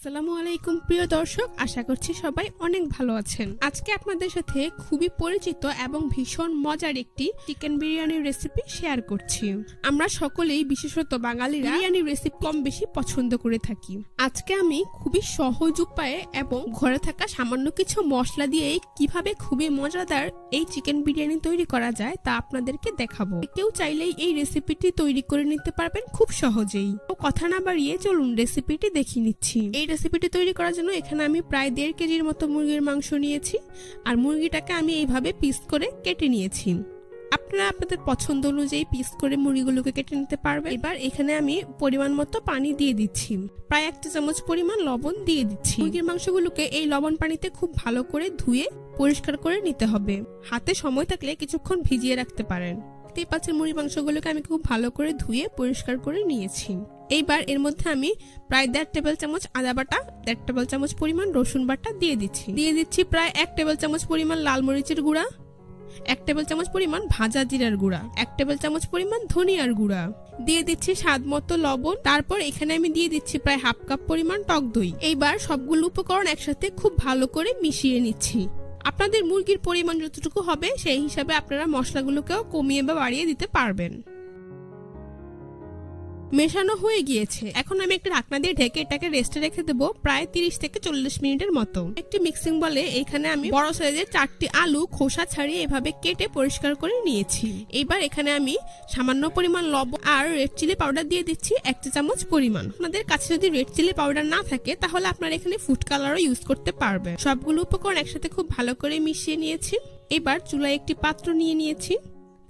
আসসালামু আলাইকুম, প্রিয় দর্শক। আশা করছি সবাই অনেক ভালো আছেন। আজকে আপনাদের সাথে খুবই পরিচিত এবং ভীষণ মজার একটি চিকেন বিরিয়ানির রেসিপি শেয়ার করছি। আমরা সকলেই, বিশেষত বাঙালিরা বিরিয়ানির রেসিপি কম বেশি পছন্দ করে থাকি। আজকে আমি খুবই সহজ উপায়ে এবং ঘরে থাকা সামান্য কিছু মশলা দিয়ে কীভাবে খুবই মজাদার এই চিকেন বিরিয়ানি তৈরি করা যায় তা আপনাদেরকে দেখাবো। কেউ চাইলেই এই রেসিপিটি তৈরি করে নিতে পারবেন খুব সহজেই। কথা না বাড়িয়ে চলুন রেসিপিটি দেখিয়ে নিচ্ছি। এই রেসিপিটি তৈরি করার জন্য এখানে আমি প্রায় দেড় কেজির মতো মুরগির মাংস নিয়েছি। আর মুরগিটাকে আমি এইভাবে পিস করে কেটে নিয়েছি। আপনারা আপনাদের পছন্দ অনুযায়ী পিস করে মুরগিগুলোকে কেটে নিতে পারবেন। এবার এখানে আমি পরিমাণ মতো পানি দিয়ে দিচ্ছি। প্রায় একটা চামচ পরিমাণ লবণ দিয়ে দিচ্ছি। মুরগির মাংসগুলোকে এই লবণ পানিতে খুব ভালো করে ধুয়ে পরিষ্কার করে নিতে হবে। হাতে সময় থাকলে কিছুক্ষণ ভিজিয়ে রাখতে পারেন। দেখতেই পাচ্ছেন মুরগি মাংসগুলোকে আমি খুব ভালো করে ধুয়ে পরিষ্কার করে নিয়েছি। এইবার এর মধ্যে আমি প্রায় দেড় টেবিল চামচ আদা বাটা, দেড় টেবিল চামচ পরিমাণ রসুন বাটা দিয়ে দিচ্ছি। দিয়ে দিচ্ছি প্রায় এক টেবিল চামচ পরিমাণ লাল মরিচের গুঁড়া, এক টেবিল চামচ পরিমাণ ভাজা জিরার গুঁড়া, এক টেবিল চামচ পরিমাণ ধনিয়ার গুঁড়া। দিয়ে দিচ্ছি স্বাদ মতো লবণ, তারপর এখানে আমি দিয়ে দিচ্ছি প্রায় হাফ কাপ পরিমাণ টক দই। এইবার সবগুলো উপকরণ একসাথে খুব ভালো করে মিশিয়ে নিচ্ছি। আপনাদের মুরগির পরিমাণ যতটুকু হবে, সেই হিসাবে আপনারা মশলাগুলোকেও কমিয়ে বা বাড়িয়ে দিতে পারবেন। মেশানো হয়ে গিয়েছে। এখন আমি একটা ঢাকনা দিয়ে ঢেকে এটাকে রেস্টে রেখে দেবো প্রায় তিরিশ থেকে চল্লিশ মিনিটের মতো। একটি মিক্সিং বলে এখানে আমি বড় সাইজের চারটি আলু খোসা ছাড়িয়ে এভাবে কেটে পরিষ্কার করে নিয়েছি। এবার এখানে আমি সামান্য পরিমাণ লবণ আর রেড চিলি পাউডার দিয়ে দিচ্ছি এক চা চামচ পরিমাণ। আপনাদের কাছে যদি রেড চিলি পাউডার না থাকে, তাহলে আপনারা এখানে ফুড কালারও ইউজ করতে পারবেন। সবগুলো উপকরণ একসাথে খুব ভালো করে মিশিয়ে নিয়েছি। এবার চুলায় একটি পাত্র নিয়ে নিয়েছি।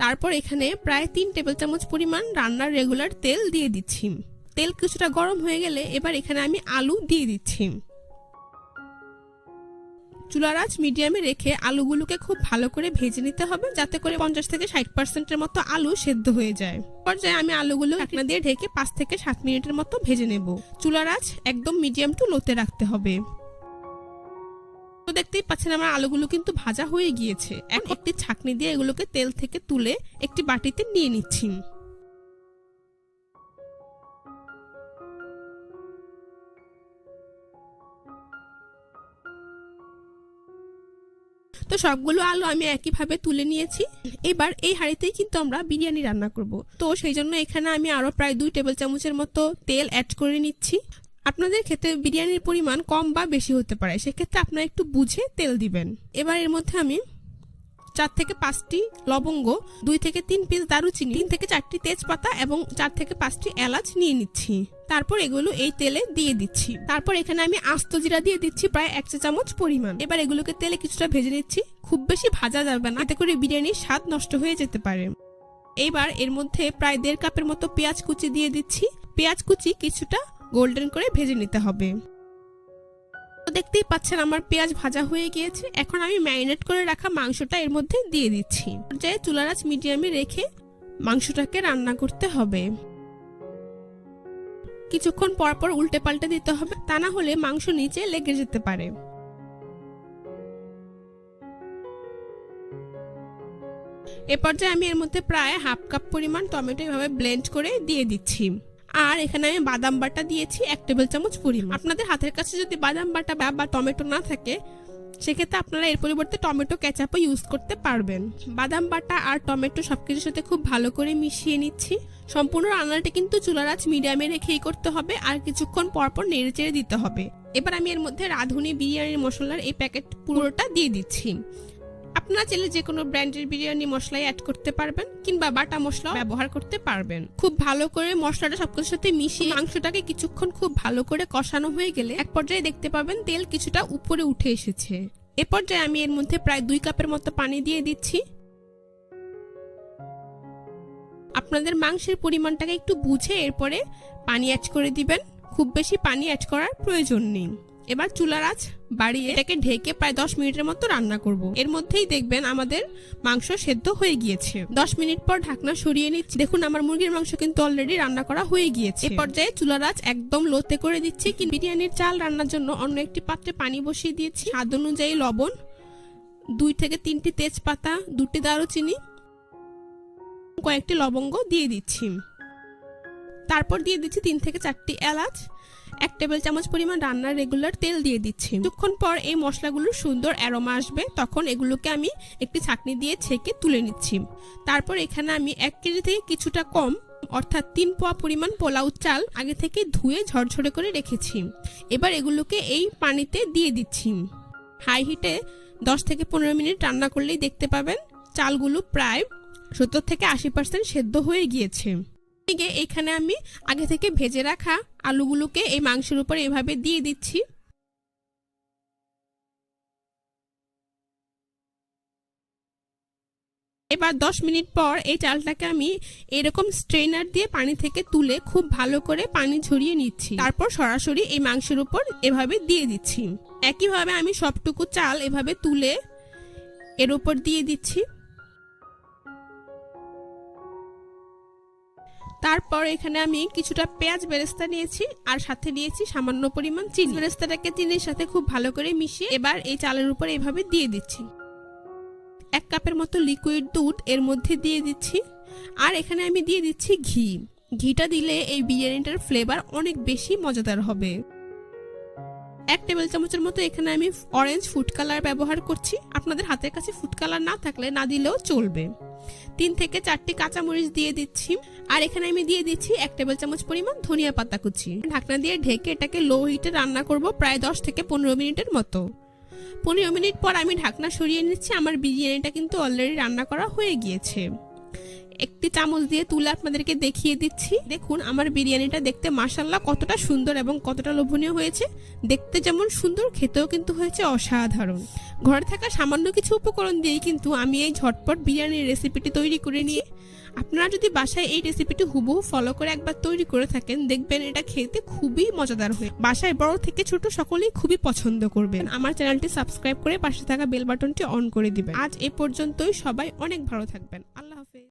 তারপর এখানে প্রায় তিন টেবিল চামচ পরিমাণ রান্নার রেগুলার তেল দিয়ে দিচ্ছি। তেল কিছুটা গরম হয়ে গেলে এবার এখানে আমি আলু দিয়ে দিচ্ছি। চুলার আঁচ মিডিয়ামে রেখে আলুগুলোকে খুব ভালো করে ভেজে নিতে হবে যাতে করে পঞ্চাশ থেকে ষাট পার্সেন্টের মতো আলু সেদ্ধ হয়ে যায়। পর্যায়ে আমি আলুগুলো ঢাকনা দিয়ে ঢেকে পাঁচ থেকে সাত মিনিটের মতো ভেজে নেব। চুলার আঁচ একদম মিডিয়াম টু লোতে রাখতে হবে। দেখতেই পাচ্ছেন আমার আলুগুলো কিন্তু ভাজা হয়ে গিয়েছে। এখন একটি ছাকনি দিয়ে এগুলোকে তেল থেকে তুলে একটি বাটিতে নিয়ে নিচ্ছি। তো সবগুলো আলু আমি একইভাবে তুলে নিয়েছি। এবার এই হাঁড়িতেই কিন্তু আমরা বিরিয়ানি রান্না করব। তো সেই জন্য এখানে আমি আরও প্রায় দুই টেবিল চামচের মতো তেল অ্যাড করে নিচ্ছি। আপনাদের ক্ষেত্রে বিরিয়ানির পরিমাণ কম বা বেশি হতে পারে, সেক্ষেত্রে আপনারা একটু বুঝে তেল দিবেন। এবার এর মধ্যে আমি চার থেকে পাঁচটি লবঙ্গ, দুই থেকে তিন পিস দারুচিনি, তিন থেকে চারটি তেজপাতা এবং চার থেকে পাঁচটি এলাচ নিয়ে নিচ্ছি। তারপর এগুলো এই তেলে দিয়ে দিচ্ছি। তারপর এখানে আমি আস্ত জিরা দিয়ে দিচ্ছি প্রায় এক চা চামচ পরিমাণ। এবার এগুলোকে তেলে কিছুটা ভেজে নিচ্ছি। খুব বেশি ভাজা যাবে না, এতে করে বিরিয়ানির স্বাদ নষ্ট হয়ে যেতে পারে। এইবার এর মধ্যে প্রায় দেড় কাপের মতো পেঁয়াজ কুচি দিয়ে দিচ্ছি। পেঁয়াজ কুচি কিছুটা গোল্ডেন করে ভেজে নিতে হবে। তো দেখতেই পাচ্ছেন আমার পেঁয়াজ ভাজা হয়ে গিয়েছে। এখন আমি ম্যারিনেট করে রাখা মাংসটা এর মধ্যে দিয়ে দিচ্ছি। পর্যায়ে চুলার আঁচ মিডিয়ামে রেখে মাংসটাকে রান্না করতে হবে। কিছুক্ষণ পর পর উল্টে পাল্টে দিতে হবে, তা না হলে মাংস নিচে লেগে যেতে পারে। এ পর্যায়ে আমি এর মধ্যে প্রায় হাফ কাপ পরিমাণ টমেটো এভাবে ব্লেন্ড করে দিয়ে দিচ্ছি। আর এখানে আমি বাদাম বাটা দিয়েছি এক টেবিল চামচ পরিমাণ। আপনাদের হাতের কাছে যদি বাদাম বাটা বা- বা টমেটো না থাকে সেক্ষেত্রে আপনারা এর পরিবর্তে টমেটো ক্যাচাপও ইউজ করতে পারবেন। বাদাম বাটা আর টমেটো সব কিছুর সাথে খুব ভালো করে মিশিয়ে নিচ্ছি। সম্পূর্ণ রান্নাটা কিন্তু চুলার আঁচ মিডিয়ামে রেখেই করতে হবে আর কিছুক্ষণ পর পর নেড়ে চেড়ে দিতে হবে। এবার আমি এর মধ্যে রাঁধুনি বিরিয়ানির মশলার এই প্যাকেট পুরোটা দিয়ে দিচ্ছি। আপনারা চাইলে যে কোনো ব্র্যান্ডের বিরিয়ানি মশলাই অ্যাড করতে পারবেন কিংবা বাটা মশলা ব্যবহার করতে পারবেন। খুব ভালো করে মশলাটা সবকিছুর সাথে মিশিয়ে মাংসটাকে কিছুক্ষণ খুব ভালো করে কষানো হয়ে গেলে এক পর্যায়ে দেখতে পাবেন তেল কিছুটা উপরে উঠে এসেছে। এ পর্যায়ে আমি এর মধ্যে প্রায় দুই কাপের মতো পানি দিয়ে দিচ্ছি। আপনাদের মাংসের পরিমাণটাকে একটু বুঝে এরপরে পানি অ্যাড করে দিবেন। খুব বেশি পানি অ্যাড করার প্রয়োজন নেই। এবার চুলার আঁচ বাড়িয়ে এটাকে ঢেকে প্রায় দশ মিনিটের মতো রান্না করব। এর মধ্যেই দেখবেন আমাদের মাংস সেদ্ধ হয়ে গিয়েছে। দশ মিনিট পর ঢাকনা সরিয়ে নিচ্ছি। দেখুন, আমার মুরগির মাংস কিন্তু অলরেডি রান্না করা হয়ে গিয়েছে। এ পর্যায়ে চুলার আঁচ একদম লোতে করে দিচ্ছি। কিন্তু বিরিয়ানির চাল রান্নার জন্য অন্য একটি পাত্রে পানি বসিয়ে দিয়েছি। স্বাদ অনুযায়ী লবণ, দুই থেকে তিনটি তেজপাতা, দুটি দারুচিনি, কয়েকটি লবঙ্গ দিয়ে দিচ্ছি। তারপর দিয়ে দিচ্ছি তিন থেকে চারটি এলাচ। এক টেবিল চামচ পরিমাণ রান্নার রেগুলার তেল দিয়ে দিচ্ছি। কিছুক্ষণ পর এই মশলাগুলোর সুন্দর অ্যারোমা আসবে। তখন এগুলোকে আমি একটি ছাকনি দিয়ে ছেঁকে তুলে নিচ্ছি। তারপর এখানে আমি এক কেজি থেকে কিছুটা কম, অর্থাৎ তিন পোয়া পরিমাণ পোলাও চাল আগে থেকে ধুয়ে ঝরঝরে করে রেখেছি। এবার এগুলোকে এই পানিতে দিয়ে দিচ্ছি। হাই হিটে দশ থেকে পনেরো মিনিট রান্না করলেই দেখতে পাবেন, চালগুলো প্রায় সত্তর থেকে আশি পার্সেন্ট সেদ্ধ হয়ে গিয়েছে। এদিকে এখানে আমি আগে থেকে ভেজে রাখা আলুগুলোকে এই মাংসের উপর এভাবে দিয়ে দিচ্ছি। এবার দশ মিনিট পর এই চালটাকে আমি এরকম স্ট্রেনার দিয়ে পানি থেকে তুলে খুব ভালো করে পানি ঝরিয়ে নিচ্ছি। তারপর সরাসরি এই মাংসের উপর এভাবে দিয়ে দিচ্ছি। একইভাবে আমি সবটুকু চাল এভাবে তুলে এর উপর দিয়ে দিচ্ছি। তারপর এখানে আমি কিছুটা পেঁয়াজ বেরেস্তা নিয়েছি আর সাথে নিয়েছি সামান্য পরিমাণ চিনি। বেরেস্তাটাকে চিনির সাথে খুব ভালো করে মিশিয়ে এবার এই চালের উপর এভাবে দিয়ে দিচ্ছি। এক কাপের মতো লিকুইড দুধ এর মধ্যে দিয়ে দিচ্ছি। আর এখানে আমি দিয়ে দিচ্ছি ঘি। ঘিটা দিলে এই বিরিয়ানিটার ফ্লেভার অনেক বেশি মজাদার হবে। এক টেবিল চামচের মতো এখানে আমি অরেঞ্জ ফুড কালার ব্যবহার করছি। আপনাদের হাতের কাছে ফুড কালার না থাকলে না দিলেও চলবে। তিন থেকে চারটি কাঁচামরিচ দিয়ে দিচ্ছি। আর এখানে আমি দিয়ে দিচ্ছি এক টেবিল চামচ পরিমাণ ধনিয়া পাতা কুচি। ঢাকনা দিয়ে ঢেকে এটাকে লো হিটে রান্না করব প্রায় দশ থেকে পনেরো মিনিটের মতো। পনেরো মিনিট পর আমি ঢাকনা সরিয়ে নিচ্ছি। আমার বিরিয়ানিটা কিন্তু অলরেডি রান্না করা হয়ে গিয়েছে। একটি চামচ দিয়ে তুলে আপনাদেরকে দেখিয়ে দিচ্ছি। দেখুন, আমার বিরিয়ানিটা দেখতে মাসাল্লাহ কতটা সুন্দর এবং কতটা লোভনীয় হয়েছে। দেখতে যেমন সুন্দর, খেতেও কিন্তু হয়েছে অসাধারণ। ঘরে থাকা সামান্য কিছু উপকরণ দিয়েই কিন্তু আমি এই ঝটপট বিরিয়ানির রেসিপিটি তৈরি করে নিয়ে, আপনারা যদি বাসায় এই রেসিপিটি হুবহু ফলো করে একবার তৈরি করে থাকেন, দেখবেন এটা খেতে খুবই মজাদার হয়, বাসায় বড় থেকে ছোট সকলেই খুবই পছন্দ করবেন। আমার চ্যানেলটি সাবস্ক্রাইব করে পাশে থাকা বেল বাটনটি অন করে দিবেন। আজ এ পর্যন্তই, সবাই অনেক ভালো থাকবেন।